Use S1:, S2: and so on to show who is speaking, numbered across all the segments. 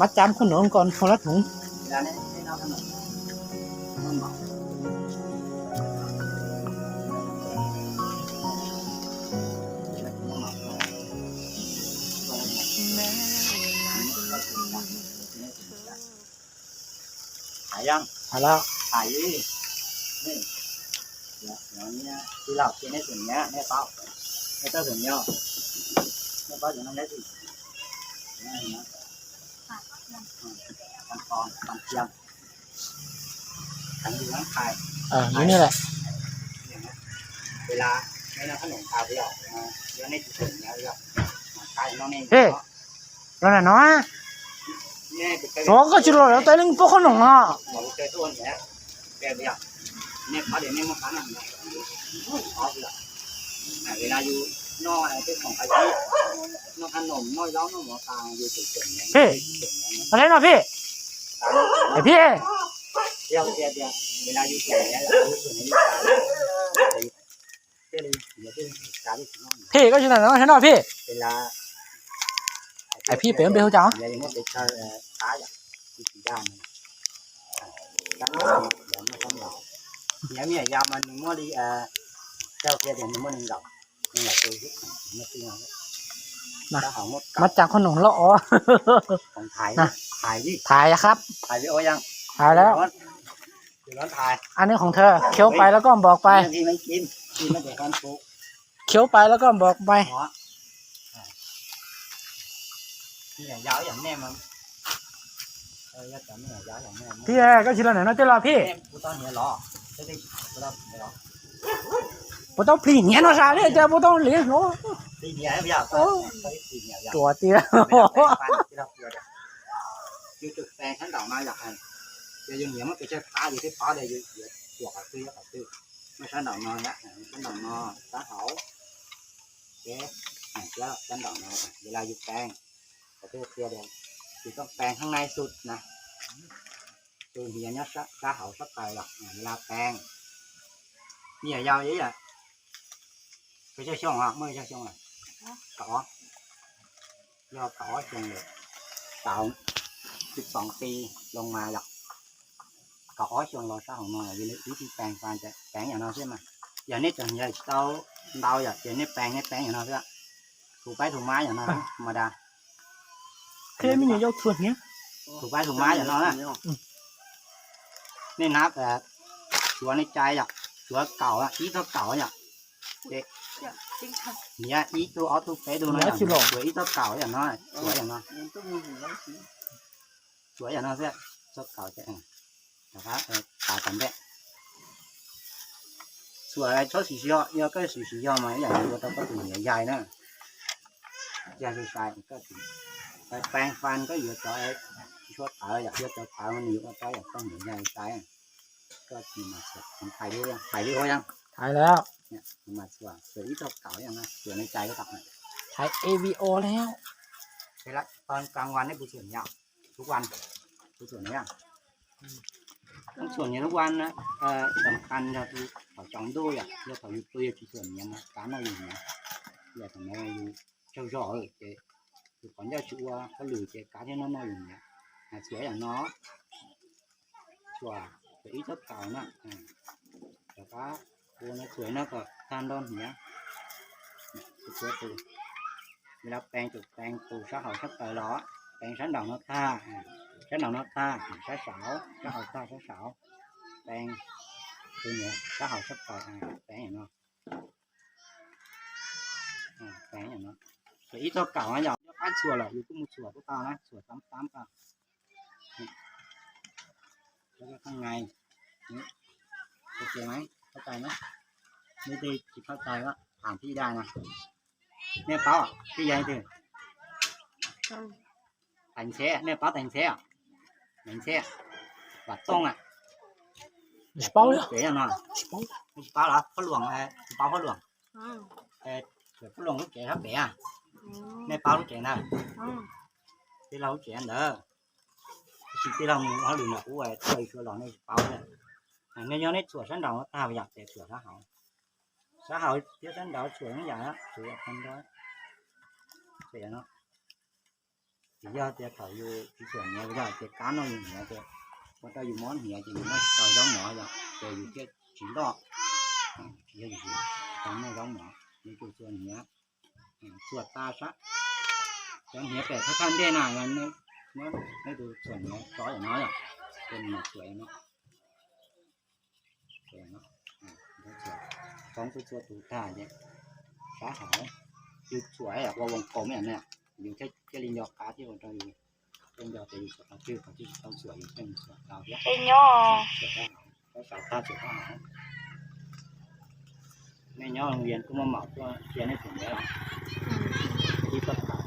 S1: มัดจำขนมก่อนคนละถุง
S2: ร้านนี้ให้น้องขนมมันเหมาหายยัง
S1: เอาแล้ว
S2: หายนี่นี่เดี๋ยวเดี๋ยวนี้นะที่เรากินในส่วนเนี้ยแม่เป้าแม่เป้าส่วนเนี้ยแม่เป้าอยู่นั่นได้สินี่นะขั้น ตอนตอนเทียมขันอยู่นั่งขาย
S1: เอออยู่นี่แหละ
S2: เวลาไม่น้ำขนมขาวเดียวนะเดี๋ยวในส่วนเนี้ยเดียวมาขายน้องเอง
S1: แล้วน่ะเนาะ
S2: เนี่ยไปเจอ
S1: สองก็ชิโร่แล้วแต่นึงพวกขนมอะ
S2: หมอไปเจอตัวเนี้ยแบบเดียวเนี่ยเขาเดี๋ยวนี้มาขายหนังเนี่ยเขาเดียวเวลาอยู่ นอกอะไรที่ของขายนอกขนมนอกเล้านอกหมอตาอยู่จุดเด่นเนี่ย
S1: พี่อะไรเนาะพี่ไอพี่
S2: เดียวเดียวเดียวเวลาอยู่แก่เนี่ยอยู่ส่วนนี้ตาเดี๋ยวเดี๋ยวตาที่น้อง
S1: พี่ก็ชิโร่เนาะใช่เนาะพี่
S2: เวลา
S1: ไอพี่เป็นเบลจ้า
S2: Vậy nó bị chơi cá vậy thì chỉ ra mình cá nó để nó không lọt nếu như là do mình mua đi theo kia thì mình mua lên gọc nhưng mà tôi biết nó tin nó đã hỏng một
S1: มัด
S2: cặp
S1: จำขนมแล้วอ๋อ
S2: còn thải
S1: Nè.
S2: thải đi
S1: ถ่ายอะครับ
S2: thải với ôi ăn
S1: ถ่ายแล้ว
S2: từ đó thải
S1: อันนี้ของเธอ เคี้ยวไปแล้วก็บอกไป
S2: thì mấy chín chín nó để con phụ
S1: เคี้ยวไปแล้วก็บอกไป
S2: đó như là giáo giống em mà ơi chấm là giáo giống em
S1: พี่แอก็ชิโร่เนาะเจ้าพี่
S2: em của tao nhớ lọ thế thì của tao nhớ lọ
S1: บ่ต้องพลีเงี้ยเนาะซาเลยเจ้าบ่ต้องเลี้ยงเนาะ
S2: đi nhà em giờ
S1: Ồ.
S2: tới đi nhà giờ
S1: ตัวเตี้ย
S2: chú trực tàn khán đầu mai giặt hành giờ dùng nhiều mất cái chơi phá gì cái phá đây dùng chuột ở tư ở tư nó khán đầu no nhá khán đầu no cá hổ ké này chứ khán đầu no เวลาอยู่แปลงประเภทเตี้ยเดียวคือต้องแปลงข้างในสุดนะตัวเหียเนี้ยซะซาเหาสักไกลหรอกเวลาแปลงเนี่ยยาวเยอะ อะไม่ใช่ช่วงอะไม่ใช่ช่วงอะ cỏ do cỏ trồng được tạo 12ปีลงมาหรอก cỏ trồng lò sao hồng mà vì lý thì bèn bèn จะแปลงอย่างนั้นใช่ไหมอย่างนี้จะใหญ่เตาเตาอย่างอย่างนี้แปลงนี้แปลงอย่างนั้นใช่ไหมถูกไปถูกไม้อย่างนั้นธรรมดา
S1: เคยมีอยู่ยกส่วนเนี้ย
S2: ถูกไปถูกไม้อย่างนั้นนะนี่นับแต่ชัวในใจอะชัวเก่าอะอีเท่าเก่าอะ Dạ, ý tôi ở tôi phải tôi nói
S1: Nhớ
S2: là
S1: chưa lộ.
S2: tuổi tôi cầu vậy nó, tuổi vậy nó, tuổi vậy nó sẽ cho cầu chạy này, là phá tạo tầm đấy. Tuổi cho xì xì ho, do cái xì xì ho mà cái này tôi có từ nhảy dài nữa, dài thì dài cái thì phải phan phan cái gì cho em cho tạo vậy, cho cho tạo nó nhiều cái là con nhảy dài cái, cái gì mà sẽ phải đi, phải đi thôi anh.
S1: ถ่ายแล้ว
S2: มาสวยสวยที่ตกเก่าอย่างนะสวยในใจก็ตักหน่อย
S1: ถ่าย AVO แล้ว
S2: เวลาตอนกลางวันให้กูสวนยาวทุกวันกูสวนเนี่ยต้องสวนอย่างทุกวันนะเอ่อสำคัญจะคือเขาจองด้วยอะเรื่องเขาอยู่ตัวที่สวนอย่างนะการมาอยู่เนี่ยอยากทำให้อยู่เจ้าจ่อเออเจ๊คือก่อนจะชัวเขาหรือเจ๊การที่น้องน้อยอยู่เนี่ยสวยอย่างน้อชัวสวยที่ตกเก่านะแต่ว่าตัวนี้สวยนะก็ทานดอนเนี้ยสวยตัว mình đọc bèn chụp bèn từ xã hội sắp tới đó bèn sáng đầu nó tha à, sáng đầu nó tha xã xảo xã hội tha xã xảo bèn từ nhẹ xã hội sắp tới à bèn này nó à bèn này nó thì ít thôi cảo nó nhỏ nó ăn sủa là อยู่ก็มูสว của tao นะสวตามตามกันแล้วก็ข้างในนี่โอเคไหมเข้าใจไหม ไม่ได้เข้าใจว่าถามพี่ได้นะ nè báo à cái gì thì thành xe nè báo thành xe à thành xe và tông à
S1: สปอลเลย
S2: để cho nó báo là có luồng báo có luồng rồi có luồng lúc trẻ hấp bẻ à nè báo lúc trẻ nè cái lâu trẻ nữa chỉ cái lòng nó đừng là cũ vậy thôi chưa lòng này báo này nên nhớ nét sửa sáng đầu nó tao giặt để sửa xã hội xã hội thiếu thánh đạo chuyện nó vậy á chuyện không đó. Chuyện nó chỉ do thì thầu vô cái chuyện nghe, bây giờ cái cá nó nhìn nhẹ kìa mà ta dùng món nhẹ thì nó tao giống mỏ rồi rồi dùng cái chỉ đó chỉ dùng gì? Cá nó giống mỏ nhưng cái chuyện nhẹ chuột ta sát chẳng nhẹ kể khó khăn thế nào nó nó nó từ chuyện nó chó nó rồi nên mà chuyện nó. ท้องตัวตัวตูท่าเนี่ยฟ้าหาวอยู่สวยอะว่าวงกลมเนี่ยเนี่ยอยู่แค่แค่ลิงยอกาที่คนเราอยู่เป็นยอกต่อยู่กับเราชื่อของที่ต้องสวยอยู่เป็นสวเราเนี่ย
S3: เป็นยอ
S2: สวยฟ้าหาวสาวตาสวยฟ้าหาวแม่ย่อโรงเรียนก็มาหมาก็เรียนให้ถึงแล้วที่ต้นขา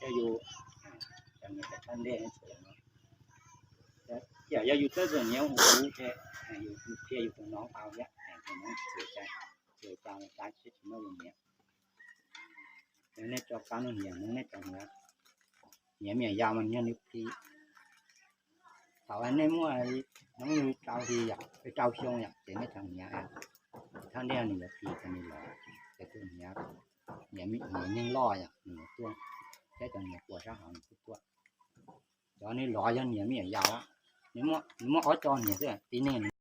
S2: จะอยู่จะมีแต่ท่านเรียนให้ถึงแล้วอย่อย่าอยู่ใต้ส่วนเนี้ยโอ้โหแค่ 年五五的，哎，有有些有个น้องเอาเนี่ย哎，可能เสียใจเสียใจการคิดถึงเรื่องนี้เนี่ยจอการเหี่ยมึงเนี่ยจังแล้วเหี่ยเมียยาวมันเนี่ยนึกทีถามว่าในมั่วน้องอยู่เจ้าทีอยากไปเจ้าช่วงอยากเสียในทางเนี้ยท่านเรียกหนึ่งทีกันนี่หรอแต่ตัวเนี้ยเหี่ยมีเหี่ยยังล่ออย่างหนึ่งตัว cái tầng nhà của sao họ chút quá cho nên lo cho nhiều miệng giàu á nếu mà nếu mà ở cho nhiều thế tí nên